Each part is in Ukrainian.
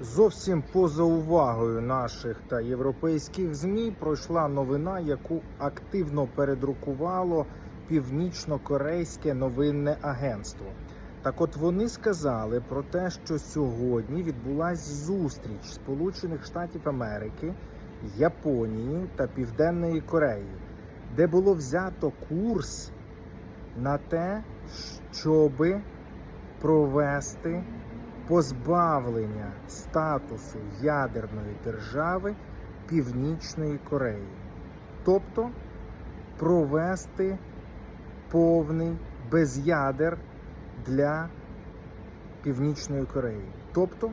Зовсім поза увагою наших та європейських ЗМІ пройшла новина, яку активно передрукувало північно-корейське новинне агентство. Так от вони сказали про те, що сьогодні відбулася зустріч Сполучених Штатів Америки, Японії та Південної Кореї, де було взято курс на те, щоби провести позбавлення статусу ядерної держави Північної Кореї, тобто провести повний безядер для Північної Кореї, тобто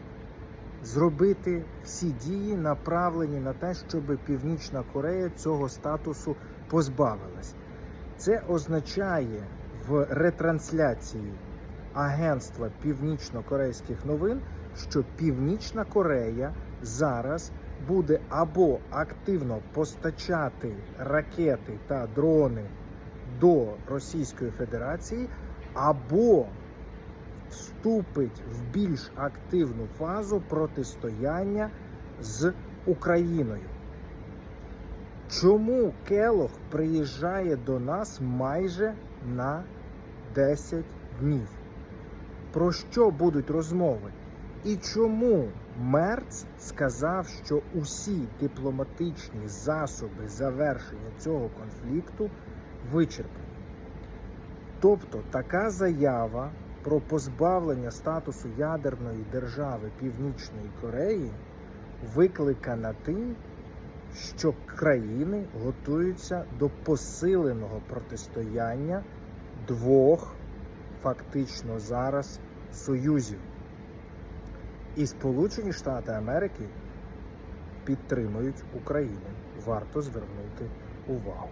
зробити всі дії, направлені на те, щоб Північна Корея цього статусу позбавилась. Це означає в ретрансляції Агентства північно-корейських новин, що Північна Корея зараз буде або активно постачати ракети та дрони до Російської Федерації, або вступить в більш активну фазу протистояння з Україною. Чому Келох приїжджає до нас майже на 10 днів? Про що будуть розмови? І чому Мерц сказав, що усі дипломатичні засоби завершення цього конфлікту вичерпані? Тобто така заява про позбавлення статусу ядерної держави Північної Кореї викликана тим, що країни готуються до посиленого протистояння двох фактично зараз союзів. І Сполучені Штати Америки підтримують Україну. Варто звернути увагу.